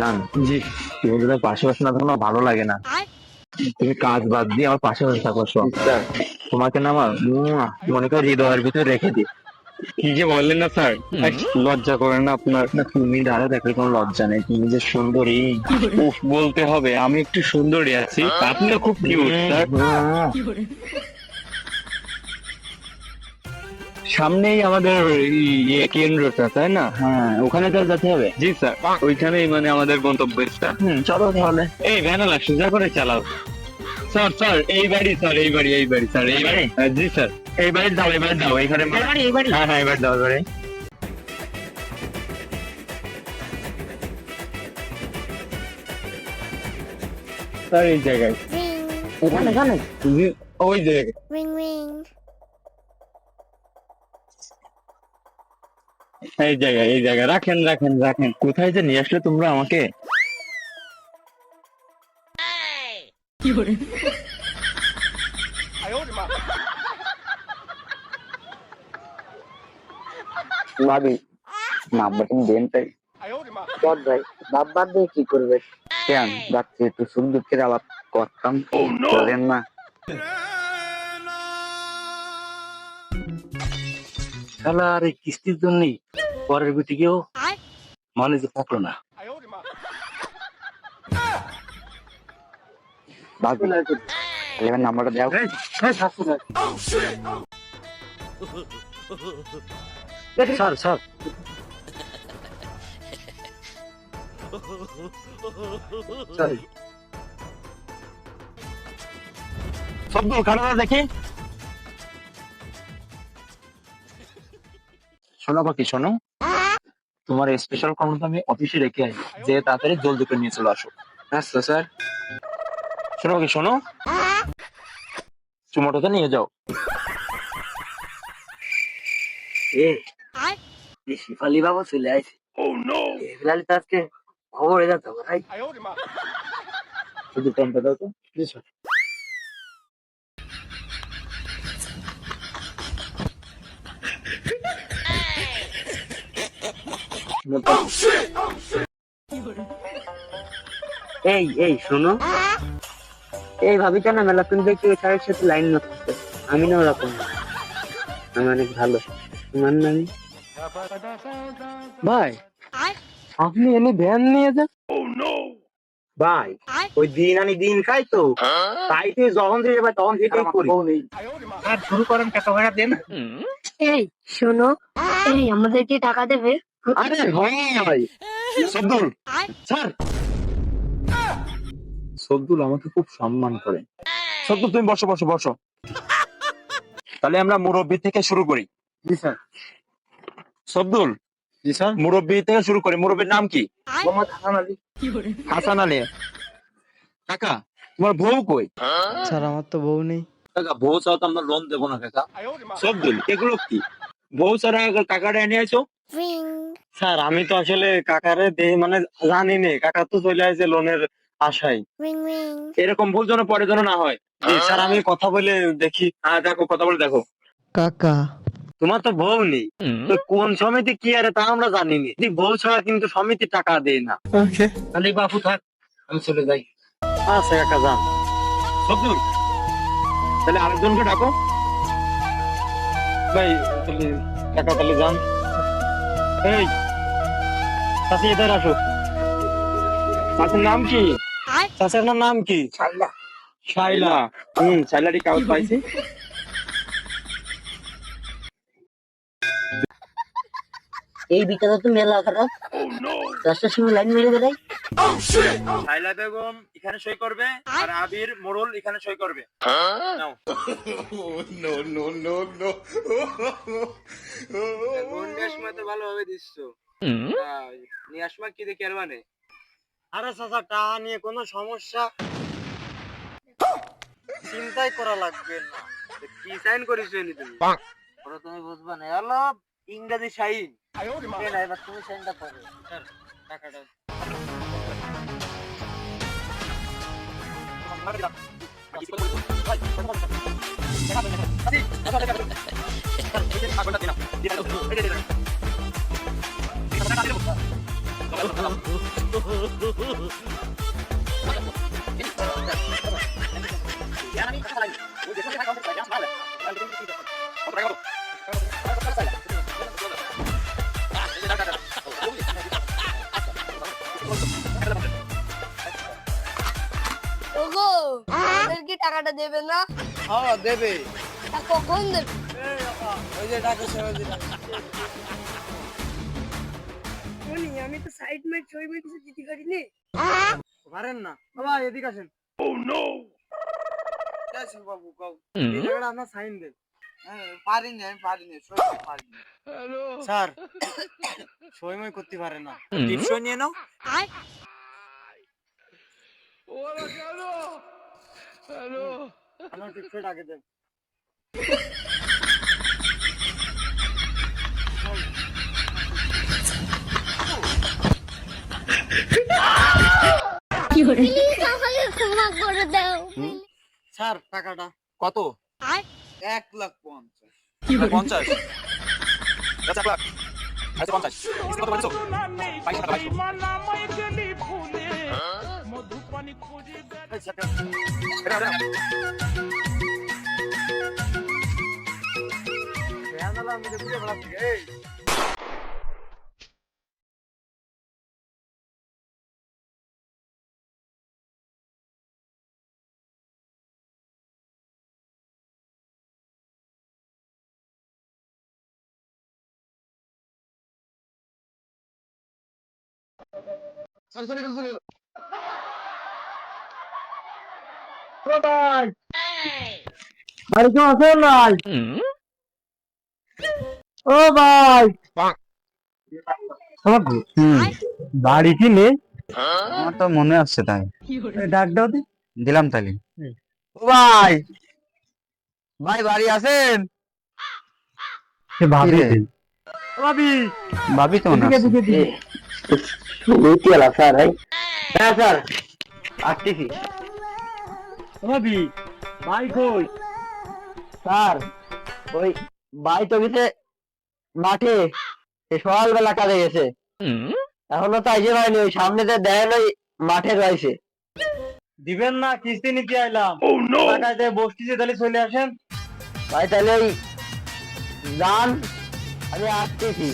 জান। জি তুমি যদি পাশে বসে না থাকো ভালো লাগে না। তুমি কাজ বাদ দিয়ে আমার পাশে বসে থাকো সব তোমাকে না আমার মনে করো হৃদয়ের ভিতরে রেখে দিই। কি যে বললেন না স্যার? লজ্জা করেন না আপনার? না তুমি দাঁড়া দেখলে কোনো লজ্জা নেই। তুমি যে সুন্দরী। উফ বলতে হবে আমি একটু সুন্দরী আছি। আপনিও খুব কিউট স্যার। সামনেই আমাদের ইয়ে কেন্দ্রটা তাই না? হ্যাঁ ওখানে তো যেতে হবে? জি স্যার। ওইখানেই মানে আমাদের গন্তব্য স্থান হুম চলো তাহলে। এই ভ্যানালা সোজা করে চালাও। স্যার স্যার এই বাড়ি স্যার এই বাড়ি এই বাড়ি স্যার এই বাড়ি। জি স্যার। এই বাড়ি দাও এই বাড়ি দাও এখানে হ্যাঁ হ্যাঁ এবার দাও এবারে স্যার এই জায়গায়। এখানে এখানে? ওই জায়গায়. এই জায়গায় এই জায়গায়। রাখেন রাখেন রাখেন। কোথায় যে নিয়ে আসলে তোমরা আমাকে? ভাবি নাম্বারটা দেন তাই। চল ভাই দিয়ে কি করবে? কেন? যাচ্ছি একটু সুখ দুঃখের আলাপ করতাম করেন না। শালা আর এই কিস্তির জন্যই পরের বিটিকেও মানুষ থাকল না। এবার নাম্বারটা দাও। Sir sir. খারাপ দেখি। শোনো বাকি শোনো। তোমার স্পেশাল কর্মটা আমি অফিসে রেখে আই যে তাড়াতাড়ি জলদি করে নিয়ে চলে আসো। আচ্ছা স্যার? শোনো বাকি শোনো। চুমোটাতে নিয়ে যাও। এ শিফালি বাবু চলে আইছে। এগুলালি তো আজকে খবর হয়ে যেত ভাই শুধু টনটা দাও তো। এই এই শোনো। এই ভাবি কেন মেলা তুমি দেখছি ওই স্যারের সাথে লাইন মারতেছে আমি না ওরকম। আমি অনেক ভালো। তোমার নাম? ভাই আপনি এনে ভ্যান নিয়ে যান। ভাই ওই দিন আনি দিন খাই তো। তাই তুই যখন দিয়ে যাবে তখন সেটাই করি। আর শুরু করেন কত ভাড়া দেন। এই শোনো। এই আমাদেরকে টাকা দেবে। আরে ভাই। সবদুল স্যার সবদুল আমাকে খুব সম্মান করে। সবদুল তুমি বসো বসো বসো। তাহলে আমরা মুরব্বী থেকে শুরু করি। জি স্যার। সবদুল জি স্যার। মুরব্বী থেকে শুরু করি। মুরব্বীর নাম কি? মোহাম্মদ হাসান আলী। হাসান আলী। কাকা তোমার বউ কই? স্যার আমার তো বউ নেই। কাকা বউ ছাড়া তো আমরা লোন দেবো না কাকা। সবদুল এগুলো কি? বউ ছাড়া কাকাটা এনে আইছো? Ring, স্যার আমি তো আসলে কাকারে দেহ মানে জানি নে কাকা তো চলে আসছে লোনের আশায়. এরকম ভুল যেন পরে যেন না হয়। জি, স্যার আমি কথা বলে দেখি। হ্যাঁ দেখো কথা বলে দেখো। কাকা। তোমার তো বউ নেই। তো কোন সমিতি কি আরে তা আমরা জানি নি। যদি বউ ছাড়া কিন্তু সমিতি টাকা দেয় না। তাহলে বাপু থাক আমি চলে যাই। আচ্ছা কাকা যান। সবদুল তাহলে আরেকজনকে ডাকো। ভাই তাহলে কাকা তাহলে যান। এই চাষি এদের আসো। চাষির নাম কি? চাষের নাম কি? শাইলা। শাইলা। হুম শাইলাটি কাগজ পাইছি। এই বিকালে তো মেলা খারাপ দশটার সময় লাইন মেরে বেড়াই। শাইলা বেগম এখানে সই করবে আর আবির মোড়ল এখানে সই করবে। নাও। ভালোভাবে দিচ্ছ। নিয়ে আসমা কি দেখি আর মানে? আরে চাচা টাকা নিয়ে কোনো সমস্যা? চিন্তাই করা লাগবে না। কি সাইন করিস নি তুমি? ওরা তুমি বুঝবা না। হলো ইংরেজি সাইন এবার তুমি সাইনটা করো। টাকাটা। ওগো কি টাকাটা দেবে না? হ্যাঁ দেবে। কখন দেবে? ওই যে টাকা শুনি আমি তো সাইড মেট ছবি মেট কিছু দিতে পারিনি। পারেন না। বাবা এদিকে আসেন। ও নো বাবু কাউ এই জায়গাটা আপনার সাইন দেন। হ্যাঁ পারিনি আমি পারিনি সই পারিনি। স্যার সই মই করতে পারে না। টিপসই নিয়ে নাও। আমার টিপসই আগে দেন। ক্ষমা করে দাও স্যার টাকাটা। কত? এক লাখ পঞ্চাশ। পঞ্চাশ। আচ্ছা এক লাখ। আচ্ছা পঞ্চাশ। কত টাকা। আমি বুঝে পেলাম এই কেউ আছেন নাই ও ভাই বাড়ি কি নেই আমার তো মনে আসছে তাই ডাক দাও দিলাম তালি ও ভাই ভাই বাড়ি আছেন ভাবি ভাবি ভাবি তো মনে স্যার হ্যাঁ স্যার। আসতেছি। ভাবি ভাই কই? স্যার ওই ভাই তো গেছে মাঠে। সে সকালবেলা কাজে গেছে। এখনও তাই যে হয়নি ওই সামনে যে দেন ওই মাঠে রয়েছে। দিবেন না কিস্তি নিতে আইলাম। টাকায় দিয়ে বসতেছি তাহলে চলে আসেন। ভাই তাহলে ওই যান আমি আসতেছি।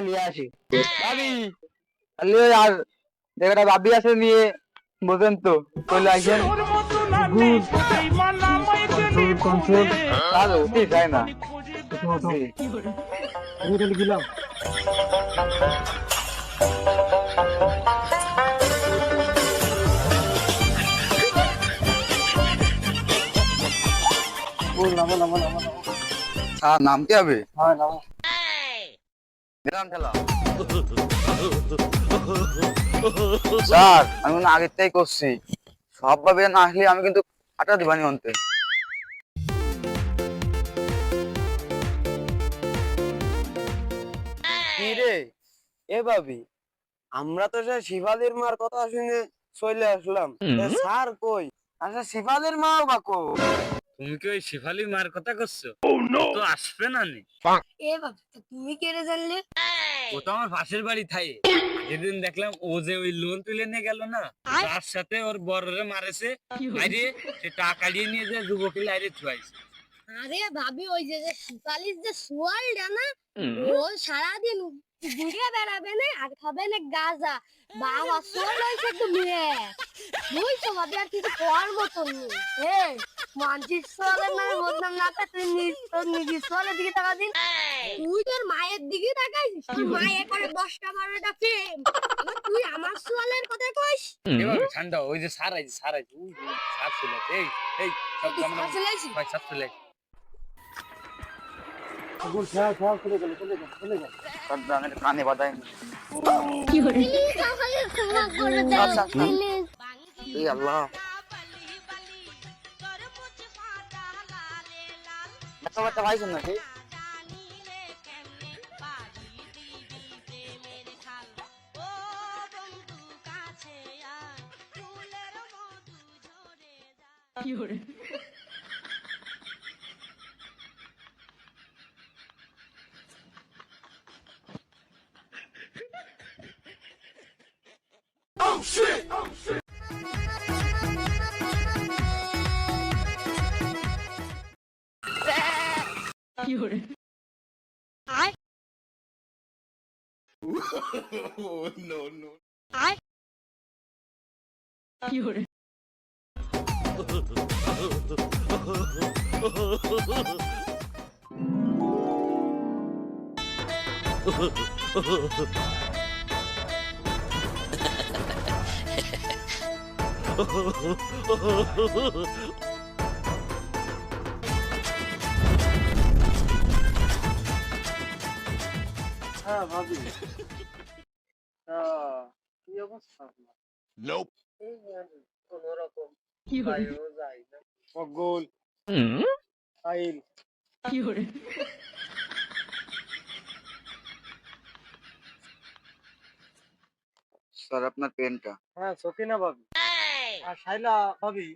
নিয়ে আসি আর আছে নিয়ে তো না আমি তাহলে গেলাম স্যার নামতে হবে দিলাম স্যার আমি মনে আগের থেকেই করছি। সব ভাবে না আসলে আমি কিন্তু আটা দিবানি অন্তে। কি রে? এ ভাবি আমরা তো সে শিবালির মার কথা শুনে চলে আসলাম। স্যার কই? আচ্ছা শিবালির মা বা কো তুমি কি ওই শেফালি মার কথা করছ? তো আসবে না নি। এ বাবা তা তুমি কেড়ে জানলে? ও তো আমার পাশের বাড়ি থাই। যেদিন দেখলাম ও যে ওই লোন তুলে নিয়ে গেল না তার সাথে ওর বড়রে মারেছে। আরে সে টাকা দিয়ে নিয়ে যে যুবকে লাইরে থুয়াইছে। আরে ভাবি ওই যে যে শিপালির যে সোয়ালটা না ও সারাদিন ঘুরে বেড়াবে না আর খাবে না গাজা। বাবা সোয়াল হয়েছে তুমি বুঝছ ভাবি আর কিছু করার মতন নেই মানছিস সোয়ালের নামে বদনাম না করে তুই নিজ তোর নিজের সোয়ালের দিকে টাকা দিন। তুই তোর মায়ের দিকে তাকাইছিস তোর মায়ের করে দশটা বারোটা এবার তুই আমার সোয়ালের কথা কইস। ঠান্ডা ওই যে সার আইছে সার সার আসে। এই এই সব তুই জামা সাথে লাইছিস ভাই সার চলে আসে। কানে বাদায় প্লিজ আমাকে ক্ষমা করে দাও আচ্ছা, আচ্ছা। প্লিজ এই আল্লাহ বাচ্চা বাচ্চা ভাইছেন নাকি হ্যাঁ ভাবি তা, বাইরেও যাই না। সাহিল, স্যার আপনার পেনটা হ্যাঁ সকিনা ভাবি। আর শাইলা ভাবি।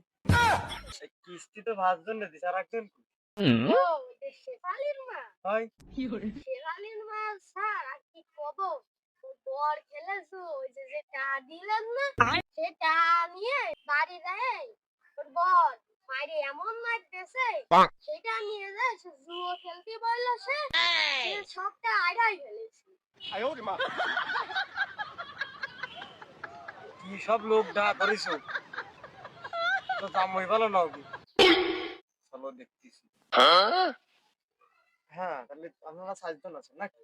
কিস্তি তো ভাত জন্য দিছে আর একজন মা? হয়। স্যার আর কি কব বর খেলেছো? ওই যে যে টা দিলেন না সেটা নিয়ে বাড়ি দেয়। ওর বর মারি এমন মার দেছে সেটা নিয়ে যায় সে জুয়ো খেলতে বলল সে সবটা আড়াই ফেলেছে। কি সব লোক ডা করিস তো দাম হই ভালো না চলো দেখতেছি। হ্যাঁ তাহলে আপনারা সাতজন আছেন নাকি?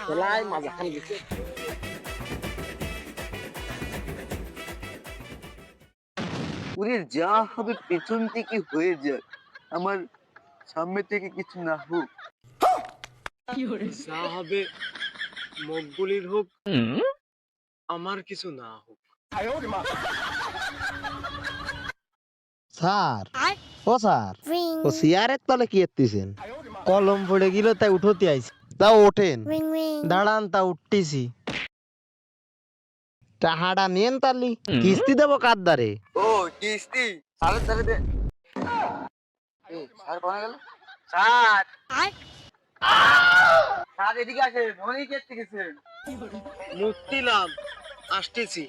খেলায় মাজা খান গেছে ওরে যা হবে পেছন থেকে হয়ে যাক আমার সামনে থেকে কিছু না হোক। যা হবে মকবুলির হোক আমার কিছু না হোক। স্যার ও স্যার ও চেয়ারের তলে কি এত্তিছেন? কলম পড়ে গেল তাই উঠতে আইছি। তা ওঠেন? দাঁড়ান তা উঠতেছি। টাহাটা নিয়েন তালি। কিস্তি দেবো কার দারে ও কিস্তি। স্যারের ধারে দে। স্যার কোনে গেল? স্যার স্যার এদিকে আসেন অনেক এর থেকে মুক্তিলাম আসতেছি।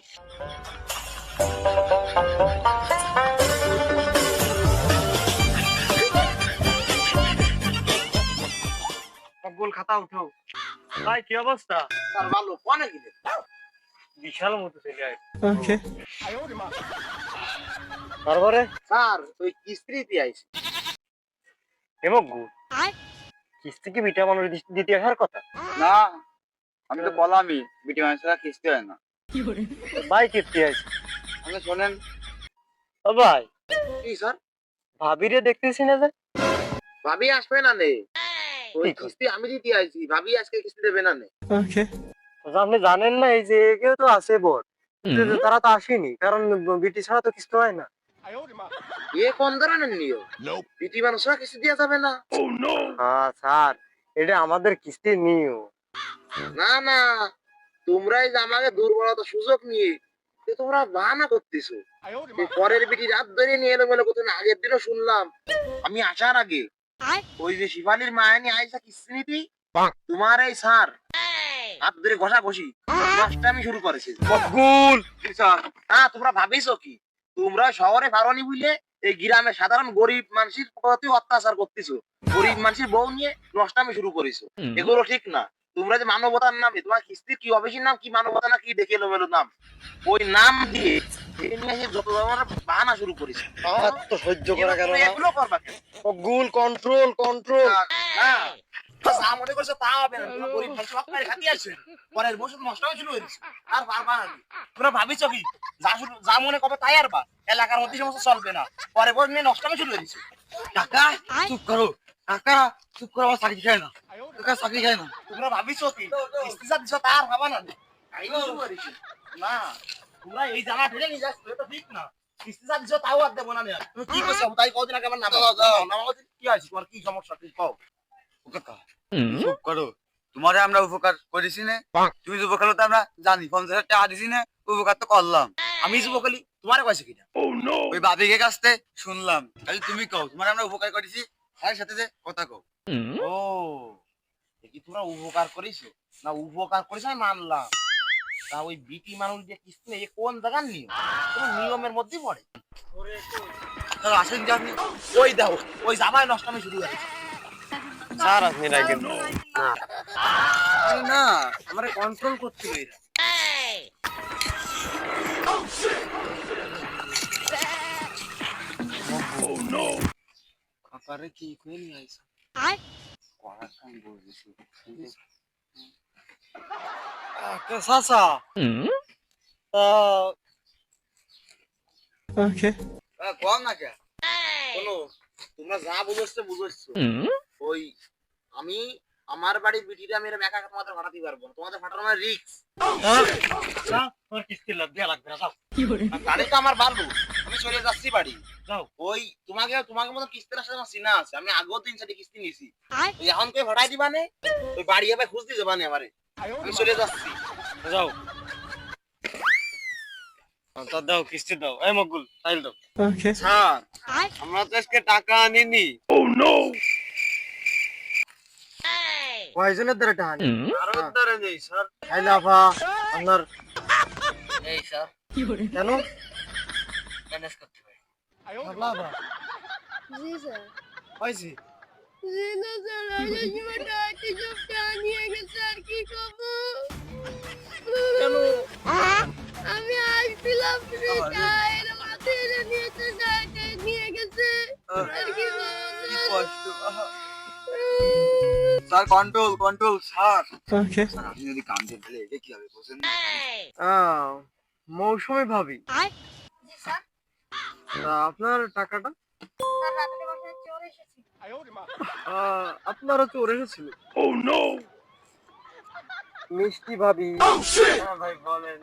মকবুল খাতা উঠো ভাই কি অবস্থা? স্যার ভালো কোনে গেলে বিশাল মতো চলে আয়। তারপরে? স্যার ওই কিস্তিতে আইছে। হেমগ্গু আয়। কিস্তি কি বিটা মানুষ দিতে আসার কথা? না আমি তো বললামই বিটি মানুষেরা কিস্তি হয় না। ভাই কিস্তি আছে আপনি শোনেন। ও ভাই কি স্যার? ভাবিরে দেখতেছি না যে। ভাবি আসবে না নে। ওই কিস্তি আমি দিতে আইছি ভাবি আজকে কিস্তি দেবে না নে। তো আপনি জানেন না এই যে কেউ তো আছে বট তারা তো আসেনি কারণ বিটি ছাড়া তো কিস্তি হয় না। এ কোন ধরনের নিয়ম? বিটি মানুষরা কিস্তি দেওয়া যাবে না। হ্যাঁ স্যার এটা আমাদের কিস্তি নিও না না তোমরাই যে আমাকে দুর্বলতা সুযোগ নিয়ে তোমরা বাহানা করতেছো। পরের বিটি রাত ধরে নিয়ে এলো বলে কত আগের দিনও শুনলাম। আমি আসার আগে। ওই যে শিবালির মায়ানি আইসা তোমার এই স্যার। হাত ধরে ঘষা ঘষি। আমি শুরু করেছে। মকবুল হ্যাঁ তোমরা ভাবিছো কি? তোমরা শহরে পারনি বুঝলে? এই গ্রামে সাধারণ গরিব মানুষের প্রতি অত্যাচার করতেছো। গরিব মানুষের বউ নিয়ে নষ্টামি শুরু করেছ। এগুলো ঠিক না। তোমরা যে মানবতার নামে তোমার কিস্তির কি অফিসের নাম কি মানবতা না কি দেখে নাম? ওই নাম দিয়ে এ নিয়ে এসে যত ধরনের বাহানা শুরু করেছে। তো সহ্য করা গেল না। এগুলো করবা কেন? মকবুল কন্ট্রোল কন্ট্রোল না তো যা তা হবে না গরিব মানুষ সব কারে খাতি আছে পরের বছর নষ্ট শুরু হয়েছে। আর তোমরা ভাবিছো কি? যা যা মনে করবে তাই আর বা। এলাকার মধ্যে সমস্ত চলবে না। পরের বছর নিয়ে নষ্ট শুরু হয়েছে। কাকা চুপ করো। কাকা চুপ করো আমার চাকরি খায় না। কাকা চাকরি খায় না। তোমরা ভাবিছো কি? যা তার ভাবা না। না। তোমরা এই নিয়ে যাচ্ছ এটা ঠিক না। কিস্তি যা দিছো তাও আর দেবো না তুমি কি করছ? তাই কদিন আগে আমার নাম নাম কি আছে তোমার কি সমস্যা? তুই কও। চুপ করো। তোমারে আমরা উপকার করেছি না। তুমি যে উপকার হতো আমরা জানি পঞ্চাশ হাজার টাকা দিছি না উপকার তো করলাম। আমি শুভ কলি তোমার কয়েছে কিনা ওই বাবিকে কাছ থেকে শুনলাম। তাহলে তুমি কও তোমার আমরা উপকার করেছি স্যারের সাথে যে কথা কও। ও এ কি তোমরা উপকার করিস না উপকার করিস না মানলাম। তা ওই বিটি মানুষ যে কিস্তি নেই কোন জায়গার নিয়ম? কোন নিয়মের মধ্যে পড়ে। আসেন যে আপনি ওই দাও ওই জামাই নষ্টামি শুরু হয়ে স্যার আপনি রাখেন না আমার কন্ট্রোল কাকারে কি কই নিয়ে আয়। কড়া কাম বলছিস কে সাসা তা কম না কে শোনো তোমরা যা বুঝছ বুঝছ। ওই আমি আমার বাড়ির বিটিটা আমি এরকম একা একা তোমাদের ফাটাতে পারব না। তোমাদের ফাটানো আমার রিক্স তোর কিস্তি লাভ দেয়া লাগবে না যাও। গাড়ি তো আমার বাড়বো আমি চলে যাচ্ছি বাড়ি। ওই তোমাকে তোমাকে মতো কিস্তির আসলে আমার চিনা আছে। আমি আগেও তিন চারটি কিস্তি নিছি এখন কে ভাড়াই দিবা নে? ওই বাড়ি আবার খুঁজ দিতে বানে আমারে। আমি চলে যাচ্ছি। যাও। তা দাও কিস্তি দাও। এই মকবুল ফাইল দাও। স্যার আমরা তো আজকে টাকা আনিনি। কয়জনের দ্বারা টাকা আনি আরও দ্বারা নেই স্যার। খাইলে আপা আপনার এই স্যার। কেন? ম্যানেজ করতে পারি। পাগলা জি স্যার। পাইছি। জি না স্যার আমার জীবনটা আজকে সব নিয়ে গেছে আর কি করব? আমি আসছিলাম ফ্রিটা এর এনে নিয়েছে টাকা নিয়ে গেছে। আর কি কষ্ট স্যার কন্ট্রোল কন্ট্রোল স্যার। আপনি যদি কাম দিয়ে ফেলে এটা কি হবে বুঝেন মৌসুমি ভাবি। আপনার টাকাটা? চোর আপনারও চোর এসেছিল? মিষ্টি ভাবি। হ্যাঁ ভাই বলেন।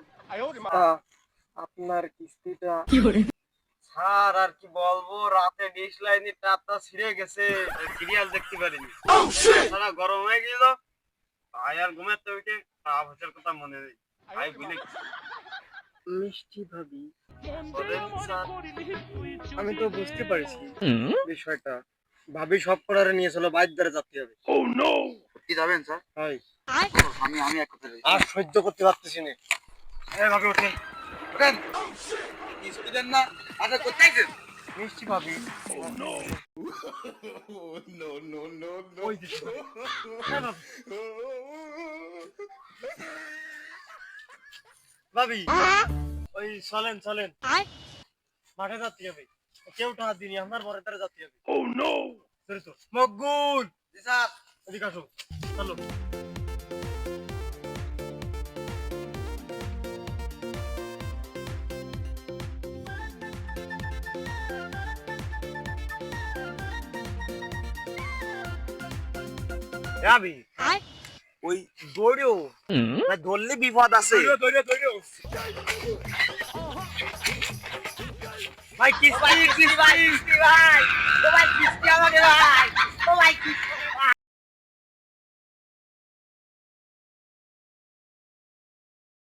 আপনার কিস্তিটা? স্যার আর কি বলব রাতে ডিশ লাইনে তারটা ছিঁড়ে গেছে। সিরিয়াল দেখতে পারিনি। সারা গরম হয়ে গেল ভাই আর ঘুমের তো উঠে কথা মনে নেই। ভাই বুঝলে মিষ্টি ভাবি আমি তো বুঝতে পারছি বিষয়টা। ভাবি সব করারে নিয়ে চলো বাইর দ্বারা যাতে হবে। কি যাবেন স্যার? হাই আমি আমি এক কথা আর সহ্য করতে পারতেছি না। এই ভাবি ওঠেন ওঠেন দেন না আচ্ছা কোথায় গেছেন মিষ্টি ভাবি। হ্যাঁ, ভাবি। ভাবি। ওই চলেন চলেন। মাঠে যাতে হবে। কেউ টাকা দিনি আমার বড় তারা যাতে হবে। Oh no Makbul! জি স্যার। এদিকে আসো। চলো। যাবি আয়। ওই দৌড়েও ধরলে বিপদ আছে। ভাই কিস্তি কিস্তি ভাই। ভাই। ও ভাই কিস্তি আমাকে ভাই। ও ভাই কিস্তি।